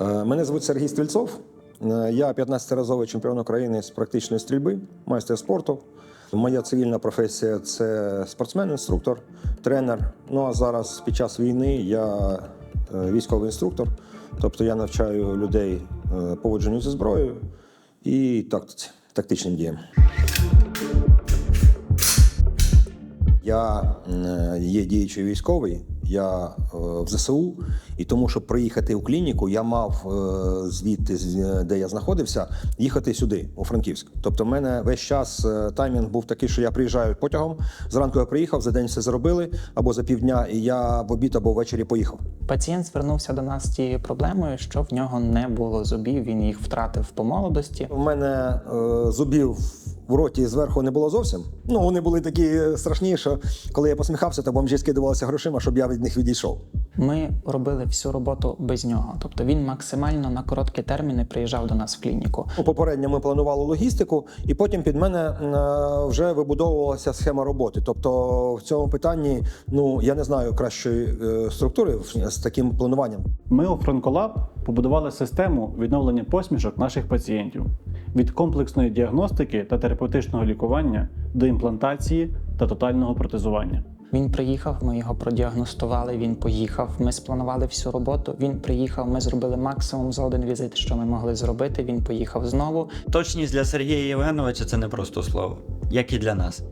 Е, Мене звуть Сергій Стрільцов. Е, Я 15-разовий чемпіон України з практичної стрільби, майстер спорту. Моя цивільна професія це спортсмен-інструктор, тренер. Ну а зараз під час війни я е, військовий інструктор, тобто я навчаю людей поводженню зі зброєю і тактиці, тактичним діям. Я є діючий військовий, я е, в ЗСУ, і тому, щоб приїхати у клініку, я мав е, звідти, з- де я знаходився, їхати сюди, у Франківськ. Тобто, в мене весь час е, таймінг був такий, що я приїжджаю потягом. Зранку я приїхав, за день все зробили, або за півдня, і я в обід або ввечері поїхав. Пацієнт звернувся до нас з тією проблемою, що в нього не було зубів, він їх втратив по молодості. У мене е, зубів в роті зверху не було зовсім. Ну вони були такі страшні, що коли я посміхався, то бомжі скидувалися грошима, щоб я від них відійшов. Ми робили всю роботу без нього. Тобто він максимально на короткі терміни приїжджав до нас в клініку. Попередньо ми планували логістику, і потім під мене е, вже вибудовувалася схема роботи. Тобто в цьому питанні ну я не знаю кращої е, структури з таким плануванням. Ми у Франколаб побудували систему відновлення посмішок наших пацієнтів від комплексної діагностики та терапевтичного лікування до імплантації та тотального протезування. Він приїхав, ми його продіагностували. Він поїхав. Ми спланували всю роботу. Він приїхав. Ми зробили максимум за один візит, що ми могли зробити. Він поїхав знову. Точність для Сергія Євгеновича це не просто слово, як і для нас.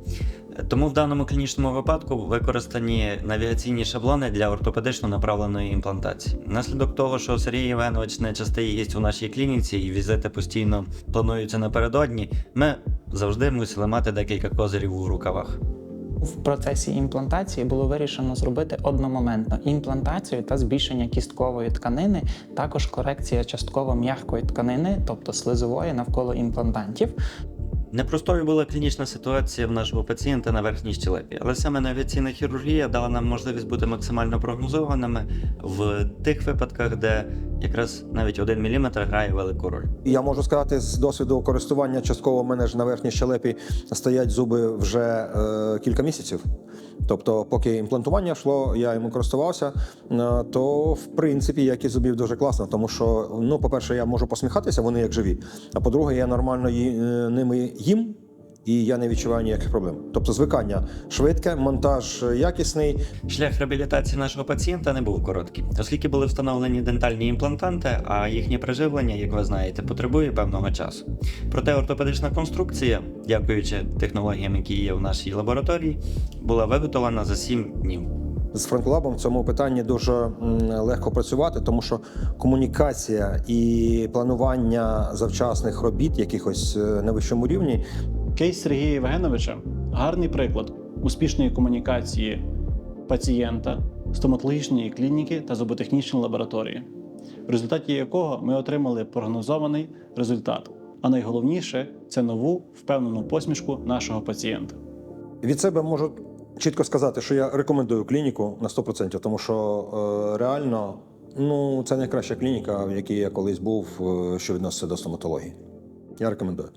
Тому в даному клінічному випадку використані навігаційні шаблони для ортопедично направленої імплантації. Наслідок того, що Сергій Євгенович не частий гість у нашій клініці і візити постійно плануються напередодні, ми завжди мусили мати декілька козирів у рукавах. В процесі імплантації було вирішено зробити одномоментно імплантацію та збільшення кісткової тканини, також корекція частково м'якої тканини, тобто слизової навколо імплантантів. Непростою була клінічна ситуація в нашого пацієнта на верхній щелепі, але саме навіаційна хірургія дала нам можливість бути максимально прогнозованими в тих випадках, де якраз навіть 1 мм грає велику роль. Я можу сказати з досвіду користування частково мене ж на верхній щелепі стоять зуби вже е, кілька місяців. Тобто, поки імплантування йшло, я йому користувався, е, то в принципі якість зубів дуже класно, тому що, ну, по-перше, я можу посміхатися, вони як живі. А по-друге, я нормально ї- е, ними їм. І я не відчуваю ніяких проблем. Тобто звикання швидке, монтаж якісний, Шлях реабілітації нашого пацієнта не був короткий, оскільки були встановлені дентальні імплантанти, а їхнє приживлення, як ви знаєте, потребує певного часу. Проте ортопедична конструкція, дякуючи технологіям, які є в нашій лабораторії, була виготовлена за 7 днів. З Франклабом в цьому питанні дуже легко працювати, тому що комунікація і планування завчасних робіт, якихось е, на вищому рівні, Кейс Сергія Євгеновича гарний приклад успішної комунікації пацієнта, стоматологічної клініки та зуботехнічної лабораторії, в результаті якого ми отримали прогнозований результат. А найголовніше це нову впевнену посмішку нашого пацієнта. від себе можу чітко сказати, що я рекомендую клініку на 100%, тому що е, реально ну, це найкраща клініка, в якій я колись був, е, що відноситься до стоматології. Я рекомендую.